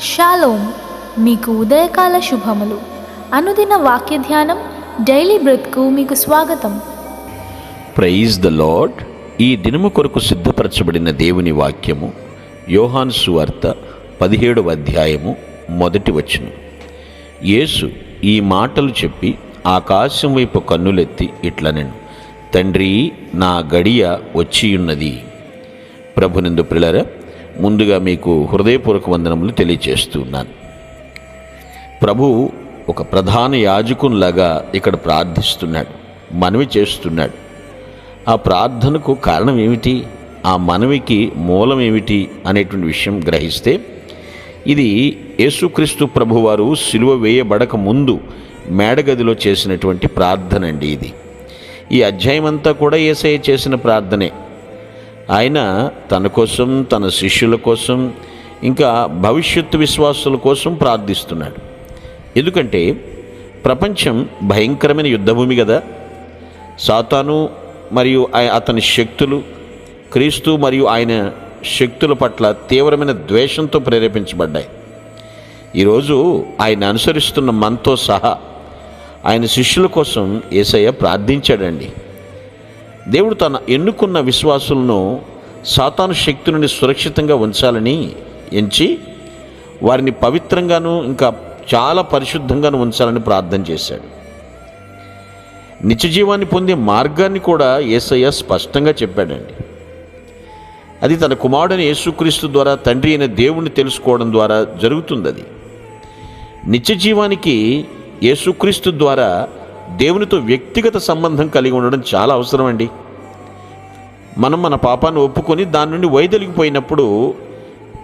Shalom మీకు ఉదయకాల శుభములు. అనుదిన వాక్య ధ్యానం డైలీ బ్రెత్కు మీకు స్వాగతం. Praise the Lord. ఈ దినము కొరకు సిద్ధపరచబడిన దేవుని వాక్యము యోహాన్ సువార్త పదిహేడవ అధ్యాయము మొదటి వచ్చును యేసు ఈ మాటలు చెప్పి ఆకాశం వైపు కన్నులెత్తి ఇట్లనెను తండ్రి నా గడియ వచ్చియున్నది. ప్రభునందు ప్రిలరా ముందుగా మీకు హృదయపూర్వక వందనములు తెలియచేస్తున్నాను. ప్రభు ఒక ప్రధాన యాజకునిలాగా ఇక్కడ ప్రార్థిస్తున్నాడు మనవి చేస్తున్నాడు. ఆ ప్రార్థనకు కారణం ఏమిటి? ఆ మనవికి మూలం ఏమిటి అనేటువంటి విషయం గ్రహిస్తే ఇది యేసుక్రీస్తు ప్రభువారు సిలువ వేయబడక ముందు మేడగదిలో చేసినటువంటి ప్రార్థన అండి ఇది. ఈ అధ్యాయం అంతా కూడా ఏసయ్య చేసిన ప్రార్థనే. ఆయన తన కోసం తన శిష్యుల కోసం ఇంకా భవిష్యత్తు విశ్వాసుల కోసం ప్రార్థిస్తున్నాడు. ఎందుకంటే ప్రపంచం భయంకరమైన యుద్ధభూమి కదా సాతాను మరియు అతని శక్తులు క్రీస్తు మరియు ఆయన శక్తుల పట్ల తీవ్రమైన ద్వేషంతో ప్రేరేపించబడ్డాయి. ఈరోజు ఆయన అనుసరిస్తున్న మనతో సహా ఆయన శిష్యుల కోసం ఏసయ్య ప్రార్థించాడండి. దేవుడు తన ఎన్నుకున్న విశ్వాసులను సాతాను శక్తి నుండి సురక్షితంగా ఉంచాలని ఎంచి వారిని పవిత్రంగాను ఇంకా చాలా పరిశుద్ధంగాను ఉంచాలని ప్రార్థన చేశాడు. నిత్యజీవాన్ని పొందే మార్గాన్ని కూడా యేసయ్య స్పష్టంగా చెప్పాడండి. అది తన కుమారుడైన యేసుక్రీస్తు ద్వారా తండ్రి అయిన దేవుణ్ణి తెలుసుకోవడం ద్వారా జరుగుతుంది అది నిత్యజీవానికి యేసుక్రీస్తు ద్వారా దేవునితో వ్యక్తిగత సంబంధం కలిగి ఉండడం చాలా అవసరం అండి మనం మన పాపాన్ని ఒప్పుకొని దాని నుండి వైదొలిగిపోయినప్పుడు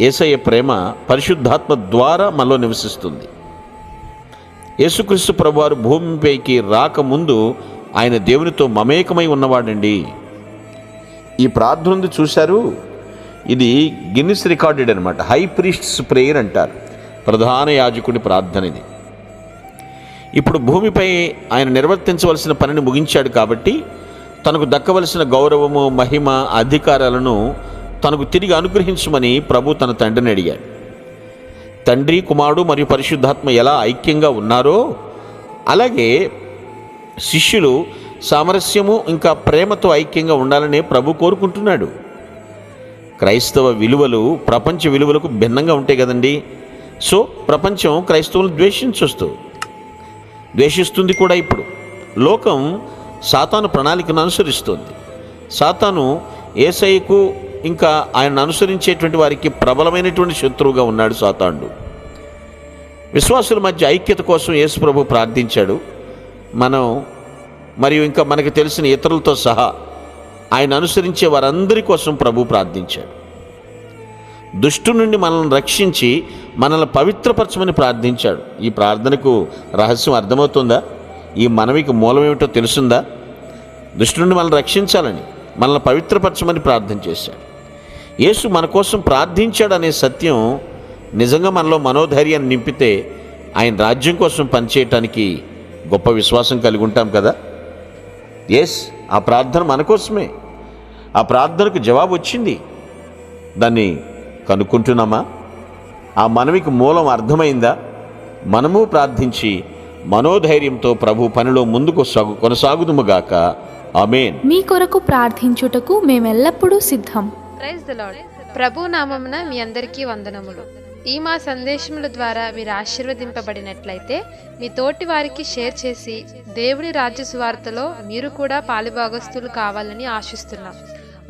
ఏసయ్య ప్రేమ పరిశుద్ధాత్మ ద్వారా మనలో నివసిస్తుంది. యేసుక్రీస్తు ప్రభువారు భూమిపైకి రాకముందు ఆయన దేవునితో మమేకమై ఉన్నవాడండి. ఈ ప్రార్థన చూశారు ఇది గిన్నిస్ రికార్డెడ్ అనమాట హై ప్రీస్ట్స్ ప్రేయర్ అంటారు. ప్రధాన యాజకుడి ప్రార్థన ఇది. ఇప్పుడు భూమిపై ఆయన నిర్వర్తించవలసిన పనిని ముగించాడు కాబట్టి తనకు దక్కవలసిన గౌరవము మహిమ అధికారాలను తనకు తిరిగి అనుగ్రహించమని ప్రభు తన తండ్రిని అడిగాడు. తండ్రి కుమారుడు మరియు పరిశుద్ధాత్మ ఎలా ఐక్యంగా ఉన్నారో అలాగే శిష్యులు సామరస్యము ఇంకా ప్రేమతో ఐక్యంగా ఉండాలని ప్రభు కోరుకుంటున్నాడు. క్రైస్తవ విలువలు ప్రపంచ విలువలకు భిన్నంగా ఉంటాయి కదండి. సో ప్రపంచం క్రైస్తవులను ద్వేషించొస్తూ ద్వేషిస్తుంది కూడా ఇప్పుడు. లోకం సాతాను ప్రణాళికను అనుసరిస్తుంది. సాతాను ఏసైకు ఇంకా ఆయన అనుసరించేటువంటి వారికి ప్రబలమైనటువంటి శత్రువుగా ఉన్నాడు సాతాండు విశ్వాసుల మధ్య ఐక్యత కోసం యేసు ప్రభు ప్రార్థించాడు. మనం మరియు ఇంకా మనకు తెలిసిన ఇతరులతో సహా ఆయన అనుసరించే వారందరి కోసం ప్రభు ప్రార్థించాడు. దుష్టు నుండి మనల్ని రక్షించి మనల్ని పవిత్రపరచమని ప్రార్థించాడు. ఈ ప్రార్థనకు రహస్యం అర్థమవుతుందా? ఈ మనవికి మూలం ఏమిటో తెలుసుందా? దుష్టు నుండి మనల్ని రక్షించాలని మనల్ని పవిత్రపరచమని ప్రార్థన చేశాడు. యేసు మన కోసం ప్రార్థించాడు అనే సత్యం నిజంగా మనలో మనోధైర్యాన్ని నింపితే ఆయన రాజ్యం కోసం పనిచేయటానికి గొప్ప విశ్వాసం కలిగి ఉంటాం కదా? ఎస్ ఆ ప్రార్థన మన కోసమే. ఆ ప్రార్థనకు జవాబు వచ్చింది. దాన్ని కనుక్కుంటున్నామా? ఆ మనవికి మూలం అర్థమైందా? మనము ప్రార్థించి మనోధైర్యంతో ప్రభు పనిలో ముందుకు సాగు కొనసాగుదుముగాక ఆమేన్. మీ కొరకు ప్రార్థించుటకు మేమెల్లప్పుడూ సిద్ధం. Praise the lord. ప్రభు నామమున మీ అందరికీ వందనములు. ఈ మా సందేశముల ద్వారా మీరు ఆశీర్వదింపబడినట్లయితే మీ తోటి వారికి షేర్ చేసి దేవుని రాజ్య సువార్తలో మీరు కూడా పాలుభాగస్తులు కావాలని ఆశిస్తున్నాం.